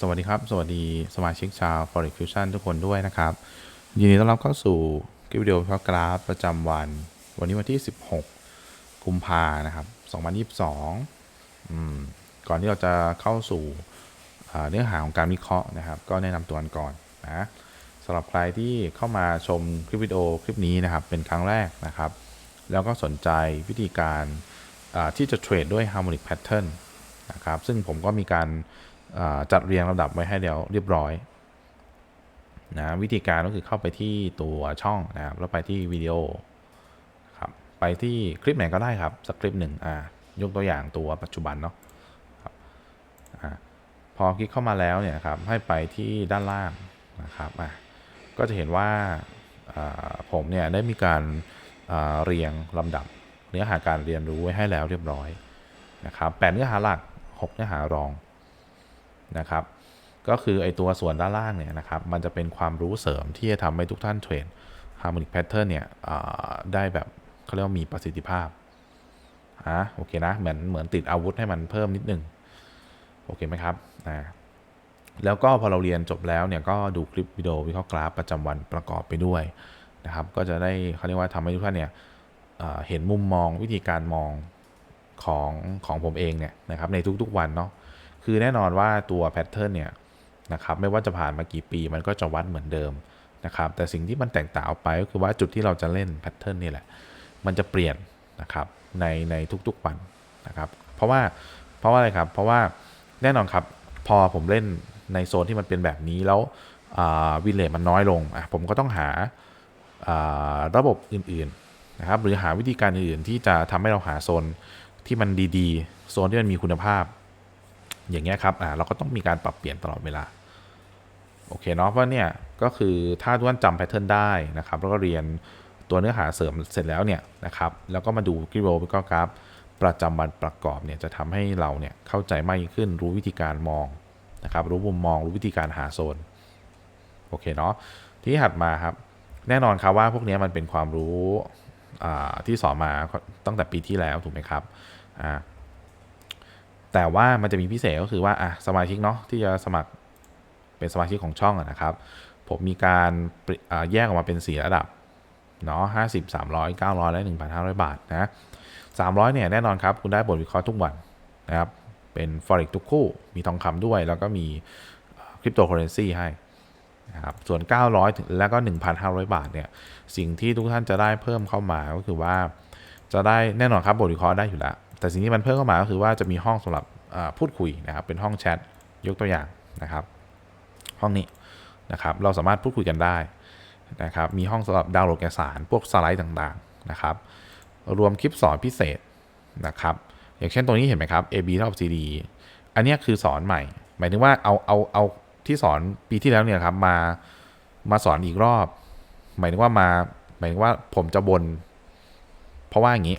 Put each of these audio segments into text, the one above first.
สวัสดีครับ สวัสดีสมาชิกชาว Forex Fusion ทุกคนด้วยนะครับ ยินดีต้อนรับเข้าสู่คลิปวิดีโอวิเครากราฟประจำวัน วันนี้วันที่ 16 กุมภานะครับ 2022อืมก่อนที่เราจะเข้าสู่เนื้อหาของการวิเคราะห์นะครับ ก็แนะนำตัวกันก่อนนะสำหรับใครที่เข้ามาชมคลิปวิดีโอคลิปนี้นะครับ เป็นครั้งแรกนะครับ แล้วก็สนใจวิธีการที่จะเทรดด้วย Harmonic Pattern นะครับ ซึ่งผมก็มีการ จัดเรียงลำดับไว้ให้เดียวเรียบร้อยนะวิธีการก็คือเข้าไปที่ตัวช่องนะครับแล้วไปที่วิดีโอครับไปที่คลิปไหนก็ได้ครับสักคลิปหนึ่งอ่ายกตัวอย่างตัวปัจจุบันเนาะครับอ่าพอคลิกเข้ามาแล้วเนี่ยครับให้ไปที่ด้านล่างนะครับอะก็จะเห็นว่าผมเนี่ยได้มีการเรียงลำดับเนื้อหาการเรียนรู้ไว้ให้แล้วเรียบร้อยนะครับแปดเนื้อหาหลักหกเนื้อหารอง นะครับ ก็คือไอตัวส่วนด้านล่างเนี่ยนะครับ มันจะเป็นความรู้เสริมที่จะทำให้ทุกท่านเทรด Harmonic Pattern เนี่ยได้แบบเขาเรียกว่ามีประสิทธิภาพอะโอเคนะ เหมือนเหมือนติดอาวุธให้มันเพิ่มนิดนึง โอเคไหมครับอ่าแล้วก็พอเราเรียนจบแล้วเนี่ยก็ดูคลิปวิดีโอวิเคราะห์กราฟประจำวันประกอบไปด้วยนะครับ ก็จะได้เขาเรียกว่าทำให้ทุกท่านเนี่ยเห็นมุมมองวิธีการมองของของผมเองเนี่ยนะครับในทุกๆวันเนาะ คือแน่นอนว่าตัวแพทเทิร์นเนี่ยนะครับไม่ว่าจะผ่านมากี่ปีมันก็จะวัดเหมือนเดิมนะครับแต่สิ่งที่มันแตกต่างออกไปก็คือว่าจุดที่เราจะเล่นแพทเทิร์นนี่แหละ มันจะเปลี่ยนนะครับในในทุกๆวันนะครับเพราะว่าเพราะว่าอะไรครับเพราะว่าแน่นอนครับพอผมเล่นในโซนที่มันเป็นแบบนี้แล้ววิเลตมันน้อยลงผมก็ต้องหาาระบบอื่นๆนะครับหรือหาวิธีการอื่นๆที่จะทำให้เราหาโซนที่มันดีๆ โซนที่มันมีคุณภาพ อย่างเงี้ยครับอ่าเราก็ต้องมีการปรับเปลี่ยนตลอดเวลาโอเคเนาะเพราะเนี่ยก็คือถ้าทุกท่านจำแพทเทิร์นได้นะครับแล้วก็เรียนตัวเนื้อหาเสริมเสร็จแล้วเนี่ยนะครับแล้วก็มาดูกิโลวิกราฟประจำวันประกอบเนี่ยจะทำให้เราเนี่ยเข้าใจมากยิ่งขึ้นรู้วิธีการมองนะครับรู้มุมมองรู้วิธีการหาโซนโอเคเนาะที่ถัดมาครับแน่นอนครับว่าพวกนี้มันเป็นความรู้อ่าที่สอนมาตั้งแต่ปีที่แล้วถูกไหมครับอ่า แต่ว่ามันจะมีพิเศษก็คือว่าอะสมาชิกเนาะที่จะสมัครเป็นสมาชิกของช่องนะครับ ผมมีการแยกออกมาเป็น4ระดับเนาะห้าสิบสามร้อยเก้าร้อยและหนึ่งพันห้าร้อยบาทนะสามร้อยเนี่ยแน่นอนครับ คุณได้บทวิเคราะห์ทุกวันนะครับ เป็น forex ทุกคู่ มีทองคำด้วย แล้วก็มีคริปโตเคอเรนซีให้นะครับส่วน 900ถึงแล้วก็ 1,500 บาทเนี่ยสิ่งที่ทุกท่านจะได้เพิ่มเข้ามาก็คือว่าจะได้แน่นอนครับบทวิเคราะห์ได้อยู่แล้ว แต่สิ่งที่มันเพิ่มเข้ามาก็คือว่าจะมีห้องสำหรับพูดคุยนะครับ เป็นห้องแชทยกตัวอย่างนะครับ ห้องนี้นะครับ เราสามารถพูดคุยกันได้นะครับ มีห้องสำหรับดาวน์โหลดเอกสาร พวกสไลด์ต่างๆนะครับ รวมคลิปสอนพิเศษนะครับ อย่างเช่นตรงนี้เห็นไหมครับ AB เท่ากับ CD อันนี้คือสอนใหม่ หมายถึงว่าเอาเอาเอาที่สอนปีที่แล้วเนี่ยครับมามาสอนอีกรอบ หมายถึงว่ามาหมายถึงว่าผมจะบน เพราะว่าอย่างนี้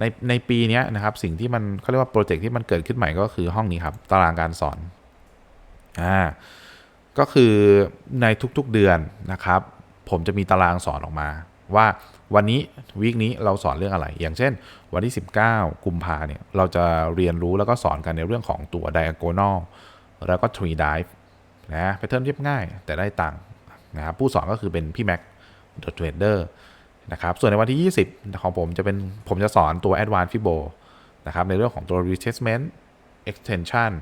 ในในปีนี้นะครับสิ่งที่มันเขาเรียกว่าโปรเจกต์ที่มันเกิดขึ้นใหม่ก็คือห้องนี้ครับ ตารางการสอนอ่าก็คือในทุกๆเดือนนะครับ ผมจะมีตารางสอนออกมา ว่าวันนี้วีคนี้เราสอนเรื่องอะไร อย่างเช่น วันที่ 19 กุมภาเนี่ยเราจะเรียนรู้แล้วก็สอนกันในเรื่องของตัว diagonal แล้วก็ tree dive นะแพทเทิร์นเรียบง่ายแต่ได้ตังค์นะครับผู้สอนก็คือเป็นพี่แม็ก The Trader นะครับส่วนในวันที่ 20 ของผมจะเป็นผมจะสอนตัว Advanced Fibo นะครับในเรื่องของตัว Retracement Extension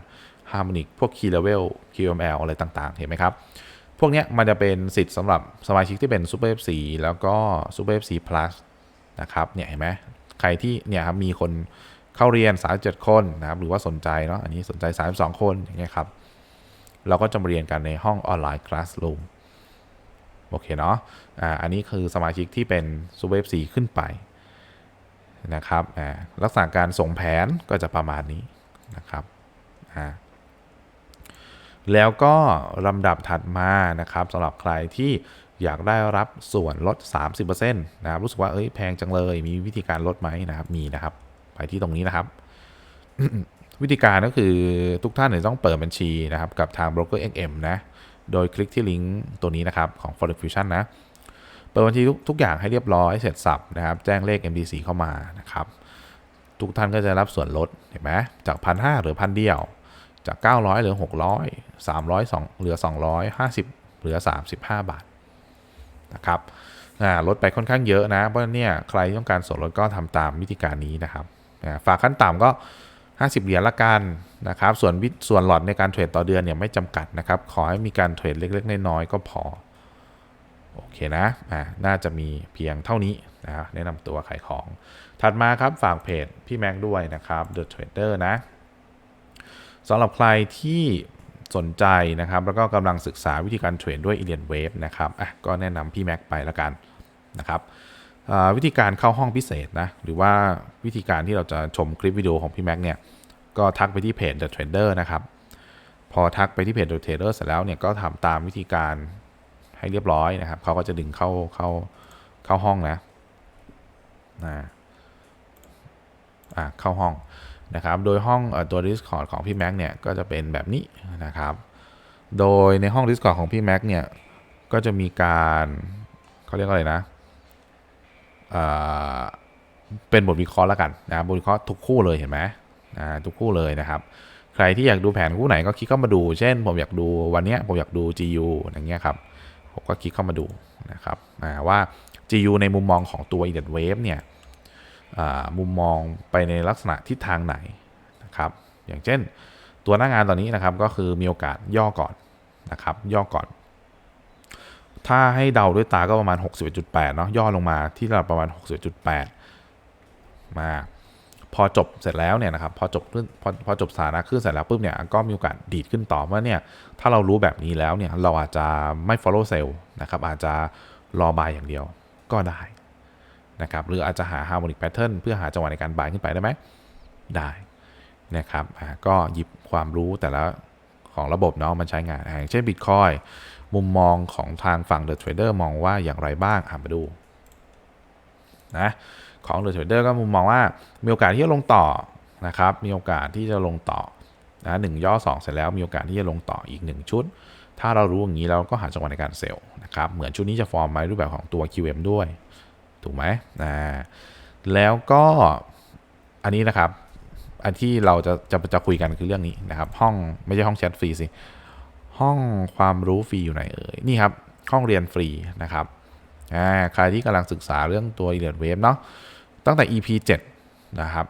Harmonic พวก Key Level QML อะไรต่างๆ เห็นไหมครับ พวกนี้มันจะเป็นสิทธิ์สำหรับสมาชิกที่เป็น Super FC แล้วก็ Super FC Plus นะครับเนี่ยเห็นไหมใครที่เนี่ยครับมีคนเข้าเรียน 37 คนนะครับหรือว่าสนใจเนาะอันนี้สนใจ 32 คนอย่างเงี้ยครับเราก็จะมาเรียนกันในห้องออนไลน์ Classroom โอเคเนาะอ่าอันนี้คือสมาชิกที่เป็น Super FC ขึ้นไปนะครับอ่าลักษณะการส่งแผนก็จะประมาณนี้นะครับอ่าแล้วก็ลำดับถัดมานะครับสำหรับใครที่อยากได้รับส่วนลด 30%นะครับรู้สึกว่าเอ้ยแพงจังเลยมีวิธีการลดไหมนะครับมีนะครับ ไปที่ตรงนี้นะครับวิธีการก็คือทุกท่านเนี่ยต้องเปิดบัญชีนะครับกับทาง broker XM นะ โดยคลิกที่ลิงก์ตัวนี้นะครับของ Forex Fusion นะ เปิดบัญชีทุกทุกอย่างให้เรียบร้อยเสร็จสับนะครับ แจ้งเลข MDC เข้ามานะครับ ทุกท่านก็จะรับส่วนลดเห็นไหมจากพันห้าหรือพันเดียว จาก 900เหลือ 600 300สองเหลือ 250 เหลือ 35 บาทนะครับลดไปค่อนข้างเยอะนะ เพราะเนี่ยใครต้องการส่วนลดก็ทำตามวิธีการนี้นะครับฝากขั้นต่ำก็ 50 เหรียญละกันนะครับ ส่วนวิส่วนหลอดในการเทรดต่อเดือนเนี่ยไม่จำกัดนะครับ ขอให้มีการเทรดเล็กๆ น้อยๆก็พอ โอเคนะอ่าน่าจะมีเพียงเท่านี้นะแนะนำตัวขายของ ถัดมาครับฝากเพจพี่แม็กด้วยนะครับ The Trader นะสำหรับใครที่สนใจนะครับ แล้วก็กำลังศึกษาวิธีการเทรดด้วย Indian Wave นะครับอะก็แนะนำพี่แม็กไปล้วกันนะครับ วิธีการเข้าห้องพิเศษนะหรือว่าวิธีการที่เราจะชมคลิปวิดีโอของพี่แม็กเนี่ยก็ทักไปที่เพจ The Trader นะครับ พอทักไปที่เพจ The Trader เสร็จแล้วเนี่ยก็ทำตามวิธีการให้เรียบร้อยนะครับเขาก็จะดึงเข้าเข้าเข้าห้องนะนะอะเข้าห้องนะครับ โดยห้องตัว Discord ของพี่แม็กเนี่ยก็จะเป็นแบบนี้นะครับ โดยในห้อง Discord ของพี่แม็กเนี่ยก็จะมีการเขาเรียกว่าอะไรนะ เป็นบทวิเคราะห์แล้วกันนะบทวิเคราะห์ทุกคู่เลยเห็นไหมอ่าทุกคู่เลยนะครับ ใครที่อยากดูแผนคู่ไหนก็คลิกเข้ามาดู เช่น ผมอยากดูวันนี้ผมอยากดู GU อย่างเงี้ยครับผมก็คลิกเข้ามาดูนะครับอ่าว่า GU ในมุมมองของตัว Indian Wave เนี่ยมุมมองไปในลักษณะทิศทางไหนนะครับอย่างเช่นตัวหน้างานตอนนี้นะครับก็คือมีโอกาสย่อก่อนนะครับย่อก่อน ถ้าให้เดาด้วยตาก็ประมาณ 61.8 เนาะย่อลงมาที่ระดับประมาณ 61.8 มา พอจบเสร็จแล้วเนี่ยนะครับ พอจบขึ้นพอพอจบสถานะขึ้นเสร็จแล้วปุ๊บเนี่ยก็มีโอกาสดีดขึ้นต่อเพราเนี่ยถ้าเรารู้แบบนี้แล้วเนี่ยเราอาจจะไม่ follow sell นะครับ อาจจะรอบายอย่างเดียวก็ได้นะครับหรืออาจจะหา harmonic pattern เพื่อหาจังหวะในการบายขึ้นไปได้ไหมได้นะครับอ่าก็หยิบความรู้แต่ละของระบบเนาะมันใช้งานอย่างเช่น Bitcoin มุมมองของทางฝั่ง The Trader มองว่าอย่างไรบ้างอ่ามาดูนะของ The Trader ก็มุมมองว่ามีโอกาสที่จะลงต่อนะครับ มีโอกาสที่จะลงต่อนะหนึ่งย่อ 2 เสร็จแล้วมีโอกาสที่จะลงต่ออีก 1 ชุด ถ้าเรารู้อย่างนี้เราก็หาจังหวะในการเซลล์นะครับ เหมือนชุดนี้จะฟอร์มมารูปแบบของตัว QM ด้วย ถูกไหมนะแล้วก็อันนี้นะครับ อันที่เราจะจะจะคุยกันคือเรื่องนี้นะครับ ห้องไม่ใช่ห้องแชทฟรีสิ ห้องความรู้ฟรีอยู่ไหนเอ่ยนี่ครับห้องเรียนฟรีนะครับใครที่กำลังศึกษาเรื่องตัว Elliott Wave เนาะตั้งแต่ EP 7 นะครับ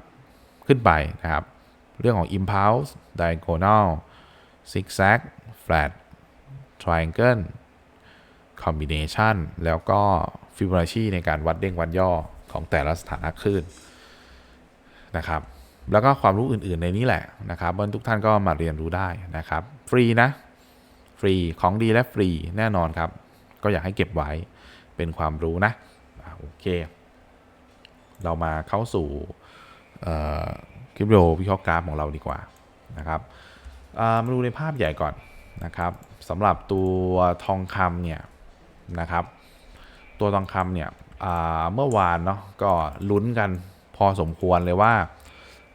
ขึ้นไปนะครับ เรื่องของ impulse diagonal zigzag flat triangle combination แล้วก็ Fibonacci ในการวัดเด้งวัดย่อของแต่ละสถานะคลื่นนะครับ แล้วก็ความรู้อื่นๆในนี้แหละนะครับว่าทุกท่านก็มาเรียนรู้ได้นะครับ ฟรีนะ ฟรีของดีและฟรีแน่นอนครับ ก็อยากให้เก็บไว้เป็นความรู้นะโอเค เรามาเข้าสู่คลิปวิดีโอวิเคราะห์กราฟของเราดีกว่านะครับมาดูในภาพใหญ่ก่อนนะครับสำหรับตัวทองคำเนี่ยนะครับ ตัวทองคำเนี่ยเมื่อวานเนาะก็ลุ้นกันพอสมควรเลยว่า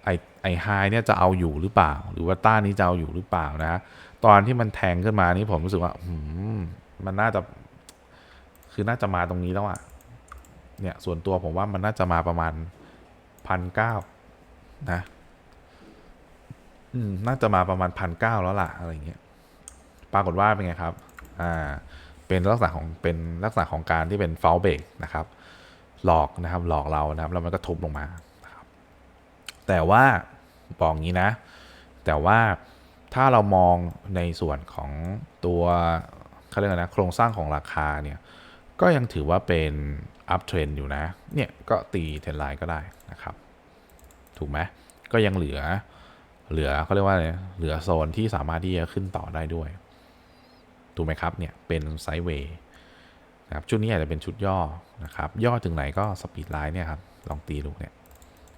ไอไอไฮเนี่ยจะเอาอยู่หรือเปล่า หรือว่าต้านนี้จะเอาอยู่หรือเปล่านะตอนที่มันแทงขึ้นมานี่ผมรู้สึกว่าหืมมันน่าจะ คือน่าจะมาตรงนี้แล้วอะเนี่ย ส่วนตัวผมว่ามันน่าจะมาประมาณพันเก้านะ อืม น่าจะมาประมาณพันเก้าแล้วล่ะ อะไรเงี้ย ปรากฏว่าเป็นไงครับ อ่า เป็นลักษณะของ เป็นลักษณะของการที่เป็นเฟลเบรกนะครับ หลอกนะครับ หลอกเรานะครับ แล้วมันก็ทุบลงมา แต่ว่าบอกงี้นะ แต่ว่าถ้าเรามองในส่วนของตัวเขาเรียกอะไรนะโครงสร้างของราคาเนี่ย ก็ยังถือว่าเป็นอัพเทรนอยู่นะ เนี่ยก็ตีเทรนไลน์ก็ได้นะครับ ถูกไหมก็ยังเหลือเหลือเขาเรียกว่าอะไรเหลือโซนที่สามารถที่จะขึ้นต่อได้ด้วย ถูกไหมครับเนี่ยเป็นไซด์เวย์นะครับชุดนี้อาจจะเป็นชุดย่อนะครับ ย่อถึงไหนก็สปีดไลน์เนี่ยครับ ลองตีดูเนี่ย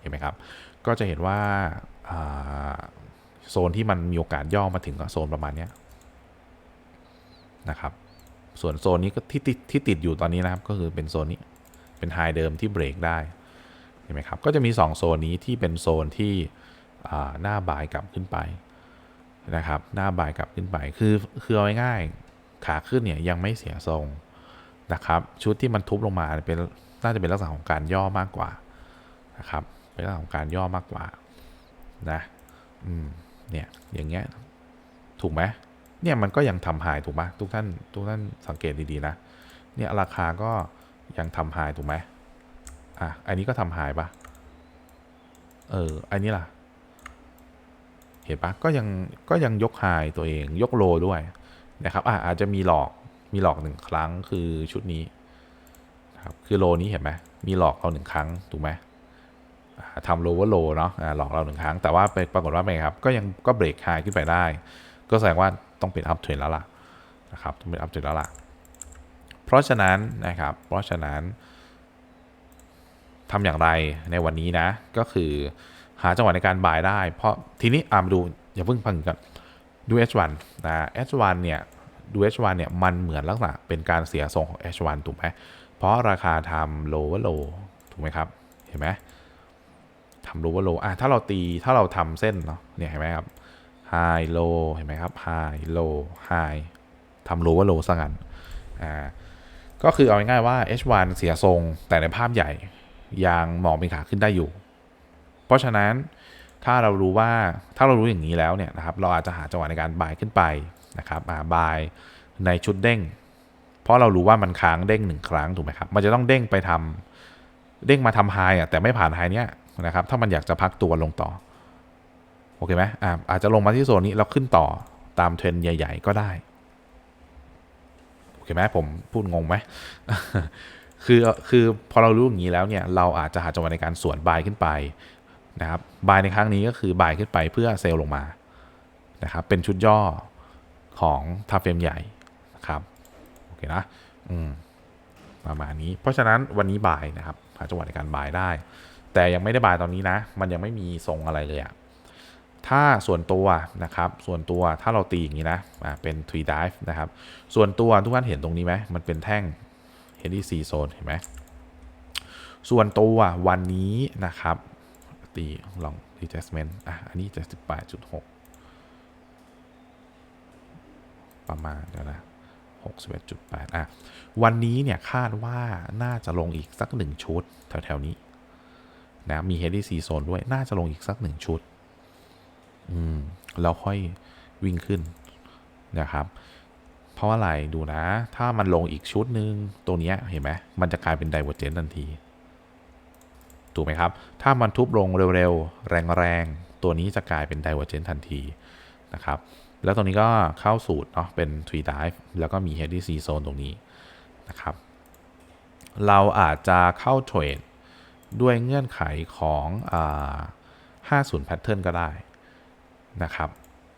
เห็นไหมครับ ก็จะเห็นว่าาโซนที่มันมีโอกาสย่อมาถึงโซนประมาณนี้นะครับ ส่วนโซนนี้ก็ที่ติดที่ติดอยู่ตอนนี้นะครับ ก็คือเป็นโซนนี้เป็นไฮเดิมที่เบรกได้เห็นไหมครับ ก็จะมี 2 โซนนี้ที่เป็นโซนที่หน้าบายกลับขึ้นไปนะครับ หน้าบายกลับขึ้นไป คือคือเอาง่ายๆขาขึ้นเนี่ยยังไม่เสียทรงนะครับ ชุดที่มันทุบลงมาเป็นน่าจะเป็นลักษณะของการย่อมากกว่านะครับ เป็นลักษณะของการย่อมากกว่านะอืมเนี่ยอย่างเงี้ยถูกไหมเนี่ยมันก็ยังทำหายถูกไหมทุกท่านทุกท่านสังเกตดีๆนะเนี่ยราคาก็ยังทำหายถูกไหมอะอันนี้ก็ทำหายปะเอออันนี้ล่ะเห็นปะก็ยังก็ยังยกไฮตัวเองยกโลด้วยนะครับอะอาจจะมีหลอกมีหลอกหนึ่งครั้งคือชุดนี้ครับคือโลนี้เห็นไหมมีหลอกเราหนึ่งครั้งถูกไหม ทำโลว่าโลเนาะหลอกเราหนึ่งครั้ง แต่ว่าปปรากฏว่าไงครับ ก็ยังก็เบรกไฮขึ้นไปได้ ก็แสดงว่าต้องเป็นอัพเทรนแล้วล่ะนะครับต้องเป็นอัพเทรนแล้วล่ะ เพราะฉะนั้นนะครับ เพราะฉะนั้นทำอย่างไรในวันนี้นะ ก็คือหาจังหวะในการบายได้ เพราะทีนี้อามาดูอย่าเพิ่งพังกันดู H1 นะ H1 เนี่ยดู H1 เนี่ยมันเหมือนลักษณะเป็นการเสียทรงของ H1 ถูกไหมเพราะราคาทำ lower low ถูกไหมครับ เห็นไหม ทำ lower low อะถ้าเราตีถ้าเราทำเส้นเนาะเนี่ยเห็นไหมครับ high low เห็นไหมครับ high low high ทำ lower low ซะงั้นอ่าก็คือเอาง่ายๆว่า H1 เสียทรงแต่ในภาพใหญ่ยังมองเป็นขาขึ้นได้อยู่ เพราะฉะนั้นถ้าเรารู้ว่าถ้าเรารู้อย่างนี้แล้วเนี่ยนะครับเราอาจจะหาจังหวะในการบายขึ้นไปนะครับอ่าบายในชุดเด้ง เพราะเรารู้ว่ามันค้างเด้งหนึ่งครั้งถูกไหมครับ มันจะต้องเด้งไปทำเด้งมาทำไฮอะแต่ไม่ผ่านไฮเนี้ย นะครับถ้ามันอยากจะพักตัวลงต่อโอเคไหมอ่าอาจจะลงมาที่โซนนี้แล้วขึ้นต่อตามเทรนใหญ่ ๆ ก็ได้โอเคไหมผมพูดงงไหมคือคือพอเรารู้อย่างนี้แล้วเนี่ยเราอาจจะหาจังหวะในการสวนบายขึ้นไปนะครับบายในครั้งนี้ก็คือบายขึ้นไปเพื่อเซลล์ลงมานะครับเป็นชุดย่อของทาเฟรมใหญ่นะครับโอเคนะอืมประมาณนี้ เพราะฉะนั้นวันนี้บายนะครับหาจังหวะในการบายได้ แต่ยังไม่ได้บายตอนนี้นะ มันยังไม่มีทรงอะไรเลยอะถ้าส่วนตัวนะครับ ส่วนตัวถ้าเราตีอย่างนี้นะอ่าเป็น three dive นะครับ ส่วนตัวทุกท่านเห็นตรงนี้ไหมมันเป็นแท่ง HDC zone เห็นไหมส่วนตัววันนี้นะครับ ตีลอง adjustment อะอันนี้จะ18.6ประมาณเดี๋ยวนะ61.8อะวันนี้เนี่ยคาดว่าน่าจะลงอีกสักหนึ่งชุดแถวๆนี้ นะมี HDC zone ด้วยน่าจะลงอีกสักหนึ่งชุด อืมแล้วค่อยวิ่งขึ้นนะครับเพราะอะไรดูนะ ถ้ามันลงอีกชุดหนึ่งตัวนี้เห็นไหมมันจะกลายเป็นไดเวอร์เจนทันที ถูกไหมครับ ถ้ามันทุบลงเร็วๆ แรงๆ ตัวนี้จะกลายเป็นไดเวอร์เจนทันทีนะครับ แล้วตรงนี้ก็เข้าสูตรเนาะเป็น3 dive แล้วก็มี HDC zone ตรงนี้นะครับ เราอาจจะเข้าเทรด ด้วยเงื่อนไขของอ่า50 pattern ก็ได้นะครับ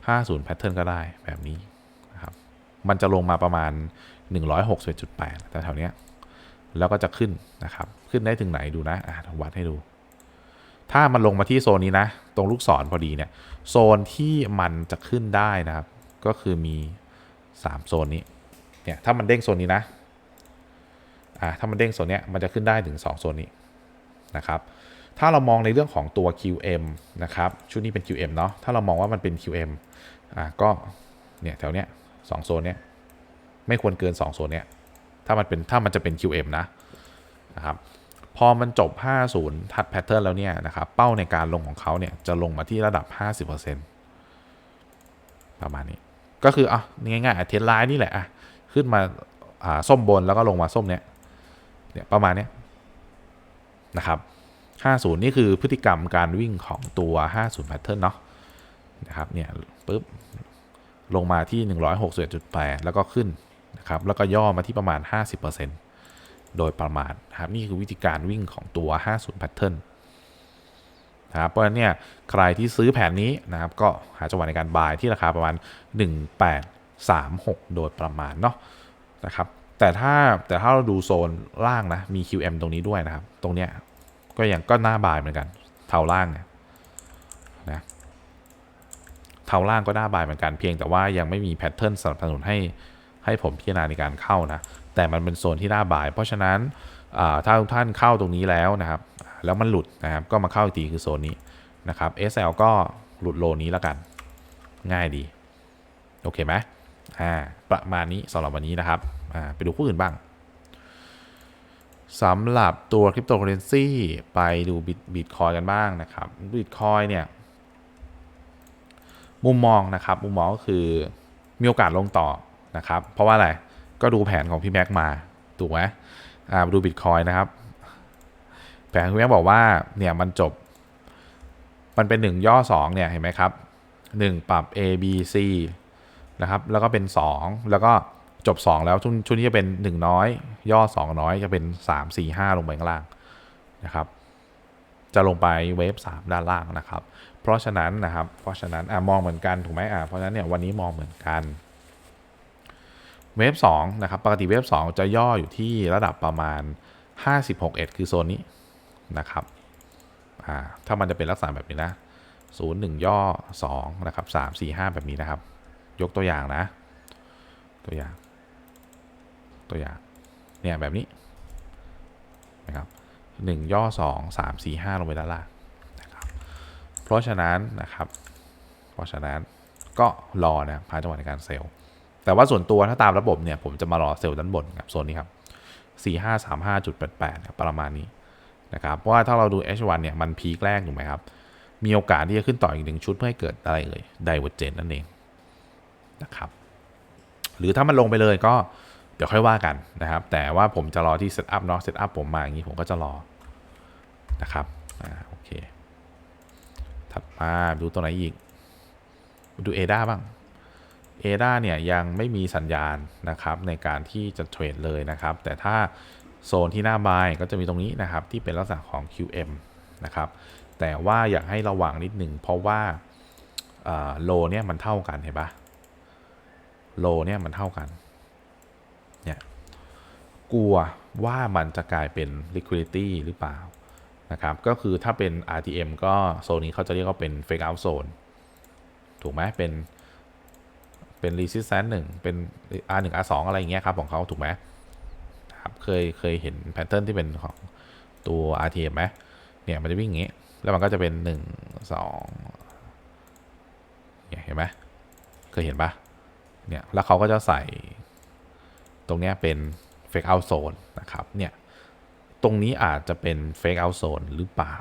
50 pattern ก็ได้แบบนี้นะครับ มันจะลงมาประมาณ 161.8 แต่แถวเนี้ย แล้วก็จะขึ้นนะครับ ขึ้นได้ถึงไหนดูนะอะวัดให้ดู ถ้ามันลงมาที่โซนนี้นะ ตรงลูกศรพอดีเนี่ย โซนที่มันจะขึ้นได้นะครับ ก็คือมี 3 โซนนี้ เนี่ย ถ้ามันเด้งโซนนี้นะ อ่า ถ้ามันเด้งโซนเนี้ย มันจะขึ้นได้ถึง 2 โซนนี้ นะครับ ถ้าเรามองในเรื่องของตัว QM นะครับ ชุดนี้เป็น QM เนาะ ถ้าเรามองว่ามันเป็น QM อ่าก็เนี่ยแถวเนี้ยสองโซนเนี้ยไม่ควรเกิน 2 โซนเนี้ย ถ้ามันเป็นถ้ามันจะเป็น QM นะนะครับ พอมันจบ 50 ทัดแพทเทิร์นแล้วเนี่ยนะครับ เป้าในการลงของเขาเนี่ยจะลงมาที่ระดับ 50%ประมาณนี้ ก็คืออะง่ายๆเทนไลน์นี่แหละอะขึ้นมาอ่าส้มบนแล้วก็ลงมาส้มเนี้ยเนี่ยประมาณเนี้ย นะครับ 50 นี่คือพฤติกรรมการวิ่งของตัว 50 pattern เนาะนะครับเนี่ยปุ๊บลงมาที่ 161.8 แล้วก็ขึ้นนะครับแล้วก็ย่อมาที่ประมาณ 50%โดยประมาณนะครับนี่คือวิธีการวิ่งของตัว 50 pattern นะครับเพราะฉะนั้นเนี่ยใครที่ซื้อแผนนี้นะครับก็หาจังหวะในการบายที่ราคาประมาณ 1836 โดยประมาณเนาะนะครับ แต่ถ้าแต่ถ้าเราดูโซนล่างนะ มี QM ตรงนี้ด้วยนะครับ ตรงเนี้ยก็ยังก็หน้าบายเหมือนกันเทาล่างเนี่ยนะเทาล่างก็หน้าบายเหมือนกันเพียงแต่ว่ายังไม่มีแพทเทิร์นสนับสนุนให้ให้ผมพิจารณาในการเข้านะ แต่มันเป็นโซนที่หน้าบาย เพราะฉะนั้นถ้าทุกท่านเข้าตรงนี้แล้วนะครับ แล้วมันหลุดนะครับ ก็มาเข้าอีกทีคือโซนนี้นะครับ SL ก็หลุดโลนี้แล้วกัน ง่ายดี โอเคไหมอ่าประมาณนี้สำหรับวันนี้นะครับ อ่าไปดูคู่อื่นบ้างสำหรับตัวคริปโตเคอเรนซีไปดูบิตบิตคอยกันบ้างนะครับบิตคอยเนี่ยมุมมองนะครับมุมมองก็คือมีโอกาสลงต่อนะครับ เพราะว่าอะไรก็ดูแผนของพี่แม็กมาถูกไหมอ่าดูบิตคอยนะครับ แผนพี่แม็กบอกว่าเนี่ยมันจบ มันเป็น 1 ย่อ 2 เนี่ยเห็นไหมครับ 1 ปรับ A B C นะครับแล้วก็เป็น 2 แล้วก็ จบ 2 แล้วชุดนี้จะเป็น 1 น้อย ย่อ 2 น้อยจะเป็น 3 4 5 ลงไปข้างล่างนะครับ จะลงไปเวฟ3ด้านล่างนะครับ เพราะฉะนั้นนะครับเพราะฉะนั้นอะมองเหมือนกันถูกไหมอะเพราะฉะนั้นเนี่ยวันนี้มองเหมือนกันเวฟ2นะครับปกติเวฟ2จะย่ออยู่ที่ระดับประมาณ 56คือโซนนี้นะครับอ่าถ้ามันจะเป็นลักษณะแบบนี้นะ 0 1 ย่อ2นะครับ3 4 5 แบบนี้นะครับ ยกตัวอย่างนะ ตัวอย่าง ตัวอย่างเนี่ยแบบนี้นะครับ1ย่อ2 3 4 5ลงไปด้านล่างนะครับเพราะฉะนั้นนะครับเพราะฉะนั้นก็รอนะพาจังหวะในการเซลล์แต่ว่าส่วนตัวถ้าตามระบบเนี่ยผมจะมารอเซลล์ด้านบนครับโซนนี้ครับ4535.88ครับประมาณนี้นะครับเพราะว่าถ้าเราดู H1 เนี่ยมันพีคแรกถูกไหมครับ มีโอกาสที่จะขึ้นต่ออีกหนึ่งชุดเพื่อให้เกิดอะไรเอ่ยไดเวอร์เจนนั่นเองนะครับหรือถ้ามันลงไปเลยก็ เดี๋ยวค่อยว่ากันนะครับ แต่ว่าผมจะรอที่เซตอัพเนาะเซตอัพผมมาอย่างนี้ผมก็จะรอนะครับอ่าโอเค ถัดมาดูตัวไหนอีก ดูเอดาบ้างเอดาเนี่ยยังไม่มีสัญญาณนะครับในการที่จะเทรดเลยนะครับ แต่ถ้าโซนที่หน้าบายก็จะมีตรงนี้นะครับ ที่เป็นลักษณะของ QM นะครับ แต่ว่าอยากให้ระวังนิดหนึ่งเพราะว่าโลเนี่ยมันเท่ากันเห็นปะโลเนี่ยมันเท่ากันเนี่ย กลัวว่ามันจะกลายเป็น liquidity หรือเปล่านะครับ ก็คือถ้าเป็น RTM ก็โซนนี้เขาจะเรียกว่าเป็น fake out zone ถูกไหมเป็นเป็น resistance หนึ่งเป็น R 1 R 2อะไรอย่างเงี้ยครับของเขาถูกไหมครับเคยเคยเห็นแพทเทิร์นที่เป็นของตัว RTM ไหมเนี่ยมันจะวิ่งอย่างงี้ แล้วมันก็จะเป็น 1 2เนี่ยเห็นไหมเคยเห็นปะเนี่ยแล้วเขาก็จะใส่ตรงเนี้ยเป็น fake out zone นะครับเนี่ยตรงนี้อาจจะเป็น fake out zone หรือเปล่า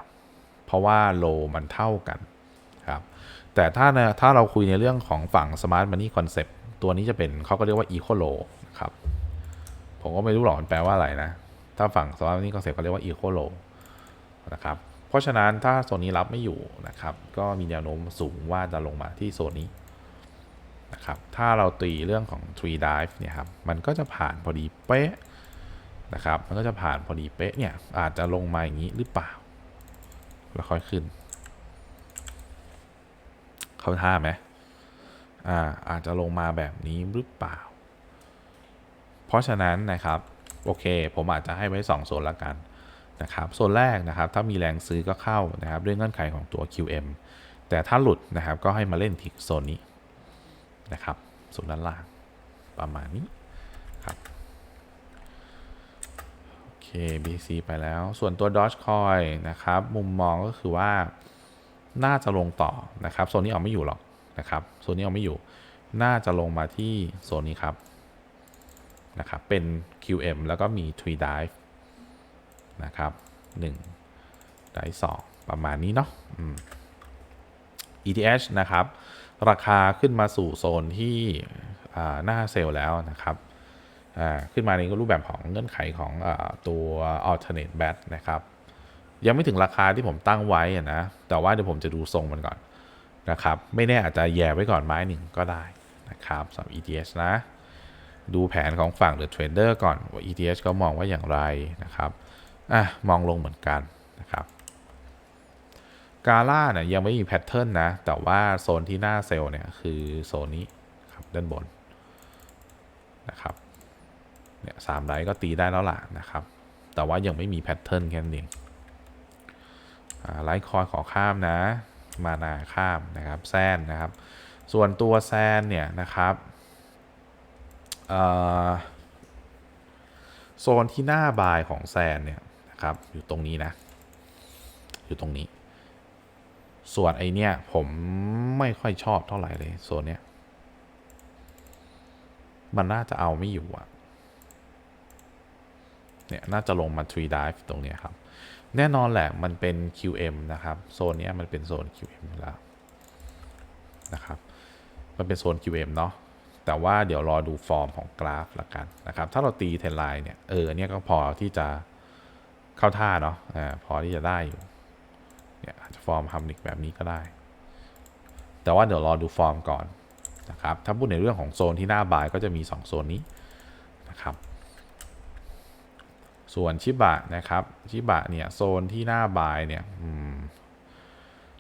เพราะว่าโลมันเท่ากันครับแต่ถ้านะถ้าเราคุยในเรื่องของฝั่ง Smart Money Concept ตัวนี้จะเป็นเขาก็เรียกว่า Eco Low นะครับผมก็ไม่รู้หรอกมันแปลว่าอะไรนะ ถ้าฝั่ง Smart Money Concept เขาเรียกว่า Eco Low นะครับเพราะฉะนั้นถ้าโซนนี้รับไม่อยู่นะครับก็มีแนวโน้มสูงว่าจะลงมาที่โซนนี้นะครับถ้าเราตีเรื่องของ Tree Dive เนี่ยครับมันก็จะผ่านพอดีเป๊ะ นะครับ มันก็จะผ่านพอดีเป๊ะเนี่ย อาจจะลงมาอย่างนี้หรือเปล่า แล้วค่อยขึ้น เขาท่าไหมอ่า อาจจะลงมาแบบนี้หรือเปล่า เพราะฉะนั้นนะครับ โอเค ผมอาจจะให้ไว้2โซนละกันนะครับ โซนแรกนะครับ ถ้ามีแรงซื้อก็เข้านะครับ ด้วยเงื่อนไขของตัว QM แต่ถ้าหลุดนะครับ ก็ให้มาเล่นที่โซนนี้นะครับ โซนด้านล่างประมาณนี้ครับ โอเค BC ไปแล้ว ส่วนตัว Dogecoin นะครับ มุมมองก็คือว่าน่าจะลงต่อนะครับโซนนี้เอาไม่อยู่หรอกนะครับโซนนี้เอาไม่อยู่ น่าจะลงมาที่โซนนี้ครับนะครับ เป็น QM แล้วก็มี Tree Dive นะครับ1 Dive 2ประมาณนี้เนาะ ETH นะครับ ราคาขึ้นมาสู่โซนที่หน้าเซลล์แล้วนะครับ ขึ้นมาในรูปแบบของเงื่อนไขของอตัว alternate bat นะครับ ยังไม่ถึงราคาที่ผมตั้งไว้นะ แต่ว่าเดี๋ยวผมจะดูทรงมันก่อนนะครับ ไม่แน่อาจจะแย่ไว้ก่อนไม้หนึ่งก็ได้นะครับสำหรับ ETH นะ ดูแผนของฝั่ง The Trader ก่อนว่า ETH ก็มองว่าอย่างไรนะครับอะมองลงเหมือนกันนะครับกาล่าเนี่ยยังไม่มีแพทเทิร์นนะ แต่ว่าโซนที่หน้าเซลล์เนี่ยคือโซนนี้ครับด้านบนนะครับ เนี่ยสามไล่ก็ตีได้แล้วล่ะนะครับ แต่ว่ายังไม่มีแพทเทิร์นแค่นั้นเองไลท์คอยขอข้ามนะ มานาข้ามนะครับแซนนะครับ ส่วนตัวแซนเนี่ยนะครับโซนที่หน้าบายของแซนเนี่ยนะครับอยู่ตรงนี้นะ อยู่ตรงนี้ ส่วนไอเนี่ยผมไม่ค่อยชอบเท่าไหร่เลยโซนเนี้ยมันน่าจะเอาไม่อยู่อะ เนี่ยน่าจะลงมา tree dive ตรงนี้ครับ แน่นอนแหละมันเป็น QM นะครับ โซนนี้มันเป็นโซน QM อยู่แล้วนะครับ มันเป็นโซน QM เนาะแต่ว่าเดี๋ยวรอดูฟอร์มของกราฟละกันนะครับ ถ้าเราตีเทรนไลน์เนี่ย เออเนี่ยก็พอที่จะเข้าท่าเนาะอ่าพอที่จะได้อยู่ เนี่ยอาจจะฟอร์มฮัมนิกแบบนี้ก็ได้ แต่ว่าเดี๋ยวรอดูฟอร์มก่อนนะครับ ถ้าพูดในเรื่องของโซนที่หน้าบายก็จะมี 2 โซนนี้นะครับ ส่วนชิบะนะครับชิบะเนี่ยโซนที่หน้าบายเนี่ย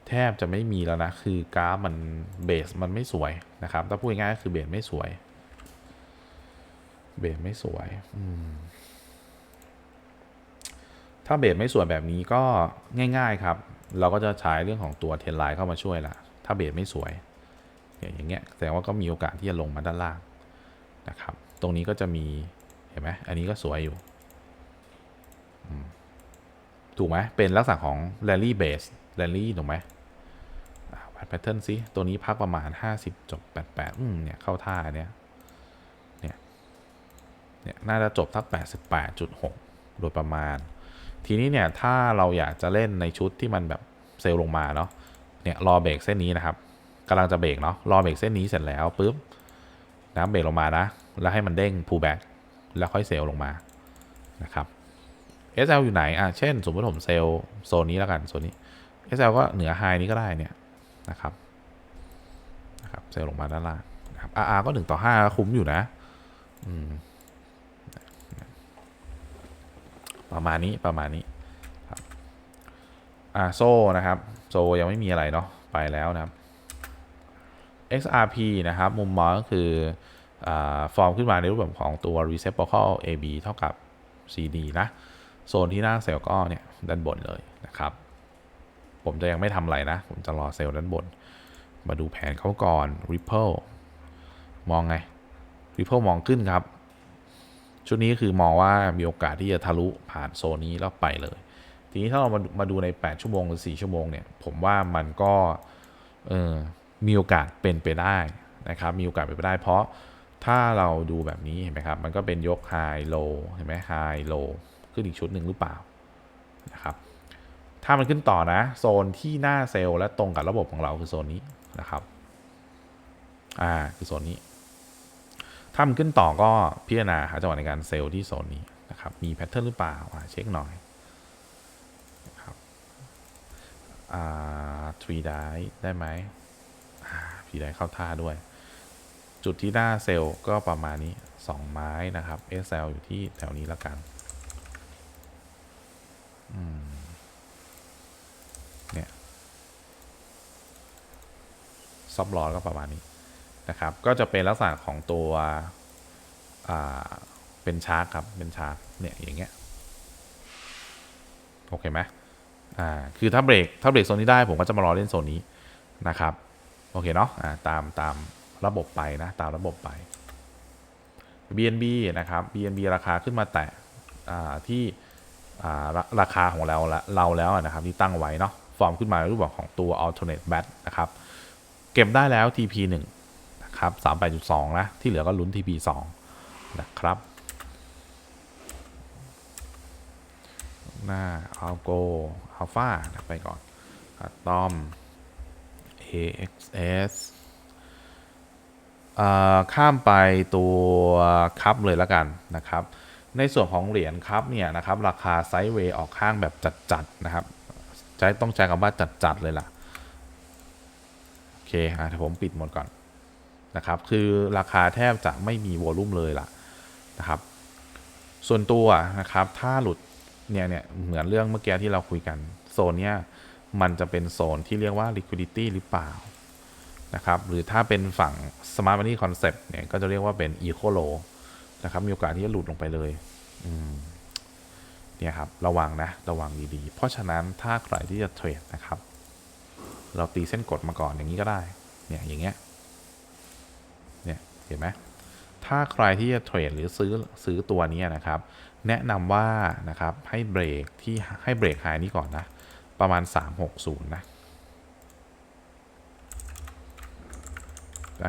แทบจะไม่มีแล้วนะ คือกราฟมันเบสมันไม่สวยนะครับถ้าพูดง่ายก็คือเบสไม่สวย เบสไม่สวยถ้าเบสไม่สวยแบบนี้ก็ง่าย ๆครับ เราก็จะใช้เรื่องของตัวเทนไลน์เข้ามาช่วยละถ้าเบสไม่สวยเนี่ยอย่างเงี้ยแสดงว่าก็มีโอกาสที่จะลงมาด้านล่างนะครับ ตรงนี้ก็จะมีเห็นไหมอันนี้ก็สวยอยู่ ถูกไหมเป็นลักษณะของ Rally Base Rally ถูกไหมวัดแพทเทิร์นซิตัวนี้พักประมาณ 50 จบ 88อืมเนี่ย เข้าท่าเนี่ยเนี่ยเนี่ยน่าจะจบทัก88.6 โดยประมาณ ทีนี้เนี่ย ถ้าเราอยากจะเล่นในชุดที่มันแบบเซลล์ลงมาเนาะเนี่ยรอเบรกเส้นนี้นะครับกำลังจะเบรกเนาะรอเบรกเส้นนี้เสร็จแล้วปุ๊บนะเบรกลงมานะ แล้วให้มันเด้ง pull back แล้วค่อยเซลล์ลงมานะครับ SL อยู่ไหนอะเช่น สมมติผมเซลล์โซนนี้แล้วกันโซนนี้ SL ก็เหนือไฮนี้ก็ได้เนี่ยนะครับนะครับเซลล์ลงมาด้านล่างนะครับ RR ก็ 1 ต่อ 5 คุ้มอยู่นะอืมประมาณนี้ประมาณนี้ครับอ่าโซ่นะครับ โซยังไม่มีอะไรเนาะไปแล้วนะครับ XRP นะครับ มุมมองก็คืออาฟอร์มขึ้นมาในรูปแบบของตัว reciprocal AB เท่ากับ CD นะ โซนที่หน้าเซลล์ก็เนี่ยด้านบนเลยนะครับ ผมจะยังไม่ทำอะไรนะ ผมจะรอเซลล์ด้านบน มาดูแผนเขาก่อน Ripple มองไง Ripple มองขึ้นครับ ชุดนี้คือมองว่ามีโอกาสที่จะทะลุผ่านโซนนี้แล้วไปเลย ทีนี้ถ้าเรามามาดูใน 8 ชั่วโมงหรือ 4 ชั่วโมงเนี่ย ผมว่ามันก็เออมีโอกาสเป็นไปได้นะครับ มีโอกาสเป็นไปได้เพราะถ้าเราดูแบบนี้เห็นไหมครับ มันก็เป็นยก High Low เห็นไหม High Low ขึ้นอีกชุดหนึ่งหรือเปล่านะครับถ้ามันขึ้นต่อนะ โซนที่หน้าเซลล์และตรงกับระบบของเราคือโซนนี้นะครับอ่าคือโซนนี้ ถ้ามันขึ้นต่อก็พิจารณาหาจังหวะในการเซลล์ที่โซนนี้นะครับมีแพทเทิร์นหรือเปล่าอ่าเช็คหน่อยนะครับอ่าทรีได้ได้ไหมอ่าทรีได้เข้าท่าด้วย จุดที่หน้าเซลล์ก็ประมาณนี้ 2 ไม้นะครับ SL อยู่ที่แถวนี้แล้วกัน เนี่ยซับลอก็ประมาณนี้นะครับ ก็จะเป็นลักษณะของตัวเป็นชาร์กครับเป็นชาร์กเนี่ยอย่างเงี้ยโอเคไหมอ่าคือถ้าเบรกถ้าเบรกโซนนี้ได้ผมก็จะมารอเล่นโซนนี้นะครับโอเคเนาะอ่าตามตามระบบไปนะตามระบบไป BNB นะครับ BNB ราคาขึ้นมาแตะอ่าที่ ราราคาของเราละเราแล้วนะครับที่ตั้งไว้เนาะฟอร์มขึ้นมารูปแบบของตัว alternate bat นะครับ เก็บได้แล้ว TP 1นะครับ38.2 นะ ที่เหลือก็ลุ้น TP 2นะครับ หน้า algo alpha ไปก่อน atom axs อ่าข้ามไปตัวคัพเลยแล้วกันนะครับ ในส่วนของเหรียญครับเนี่ยนะครับราคาไซด์เวย์ออกข้างแบบจัดๆนะครับใช้ต้องใช้คำว่าจัดๆเลยล่ะโอเคอะผมปิดหมดก่อนนะครับคือราคาแทบจะไม่มีวอลลุ่มเลยล่ะนะครับ ส่วนตัวนะครับถ้าหลุดเนี่ยเนี่ยเหมือนเรื่องเมื่อกี้ที่เราคุยกันโซนเนี้ยมันจะเป็นโซนที่เรียกว่า liquidity หรือเปล่านะครับหรือถ้าเป็นฝั่ง smart money concept เนี่ยก็จะเรียกว่าเป็น eco low นะครับ มีโอกาสที่จะหลุดลงไปเลยเนี่ยครับ ระวังนะ ระวังดีๆ เพราะฉะนั้นถ้าใครที่จะเทรดนะครับ เราตีเส้นกดมาก่อนอย่างนี้ก็ได้ เนี่ยอย่างเงี้ย เนี่ยเห็นไหมถ้าใครที่จะเทรดหรือซื้อซื้อตัวนี้นะครับ แนะนำว่านะครับให้เบรกที่ให้เบรกไฮนี้ก่อนนะ ประมาณ 360 นะไป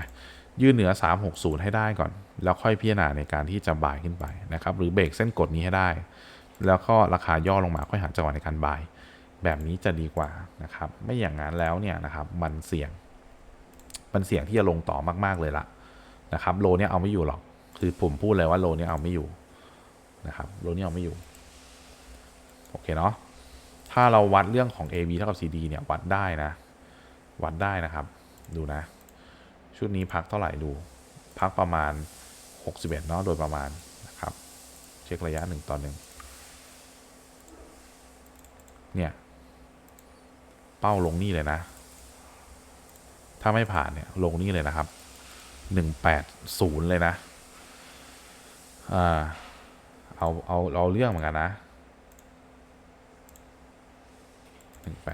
ยืนเหนือ 360 ให้ได้ก่อน แล้วค่อยพิจารณาในการที่จะบายขึ้นไปนะครับ หรือเบรกเส้นกดนี้ให้ได้ แล้วก็ราคาย่อลงมาค่อยหาจังหวะในการบาย แบบนี้จะดีกว่านะครับ ไม่อย่างนั้นแล้วเนี่ยนะครับมันเสี่ยง มันเสี่ยงที่จะลงต่อมากๆเลยละนะครับโลเนี้ยเอาไม่อยู่หรอก คือผมพูดเลยว่าโลเนี้ยเอาไม่อยู่นะครับโลเนี้ยเอาไม่อยู่โอเคเนาะถ้าเราวัดเรื่องของ AV เท่ากับ CD เนี่ยวัดได้นะ วัดได้นะครับ ดูนะ ชุดนี้พักเท่าไหร่ดู พักประมาณ 61เนาะโดยประมาณนะครับ เช็คระยะหนึ่งต่อหนึ่งเนี่ย เป้าลงนี่เลยนะ ถ้าไม่ผ่านเนี่ยลงนี่เลยนะครับ 180 เลยนะอ่าเอาเอาเอาเรื่องเหมือนกันนะ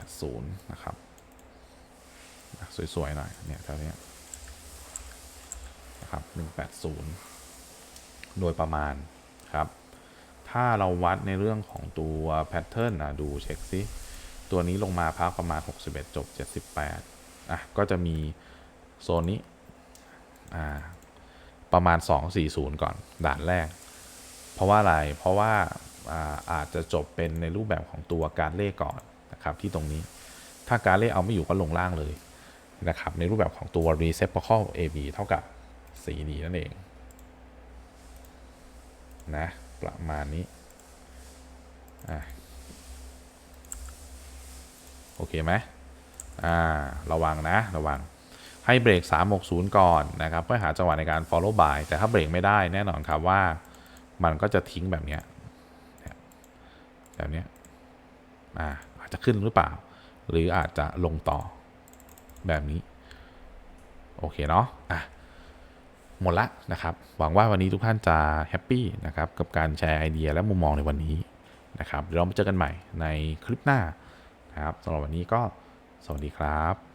180 นะครับ สวย ๆ หน่อย เนี่ยแถวนี้ นะครับ180 โดยประมาณครับ ถ้าเราวัดในเรื่องของตัวแพทเทิร์นนะดูเช็คซิตัวนี้ลงมาพักประมาณ 61 จบ 78 อะ ก็จะมีโซนนี้ อ่า ประมาณ 240 ก่อน ด่านแรก เพราะว่าอะไร เพราะว่าอาอาจจะจบเป็นในรูปแบบของตัวการเล่ก่อนนะครับ ที่ตรงนี้ ถ้าการเล่เอาไม่อยู่ก็ลงล่างเลยนะครับ ในรูปแบบของตัว reciprocal AB เท่ากับ CD นั่นเอง นะ ประมาณนี้ อะ โอเคไหมอ่า ระวังนะ ระวัง ให้เบรก 360 ก่อนนะครับเพื่อหาจังหวะในการ follow by แต่ถ้าเบรกไม่ได้แน่นอนครับว่ามันก็จะทิ้งแบบเนี้ยแบบเนี้ยอ่าอาจจะขึ้นหรือเปล่า หรืออาจจะลงต่อแบบนี้ โอเคเนาะอะ หมดละนะครับ หวังว่าวันนี้ทุกท่านจะแฮปปี้นะครับกับการแชร์ไอเดียและมุมมองในวันนี้นะครับเดี๋ยวเรามาเจอกันใหม่ในคลิปหน้านะครับสำหรับวันนี้ก็สวัสดีครับ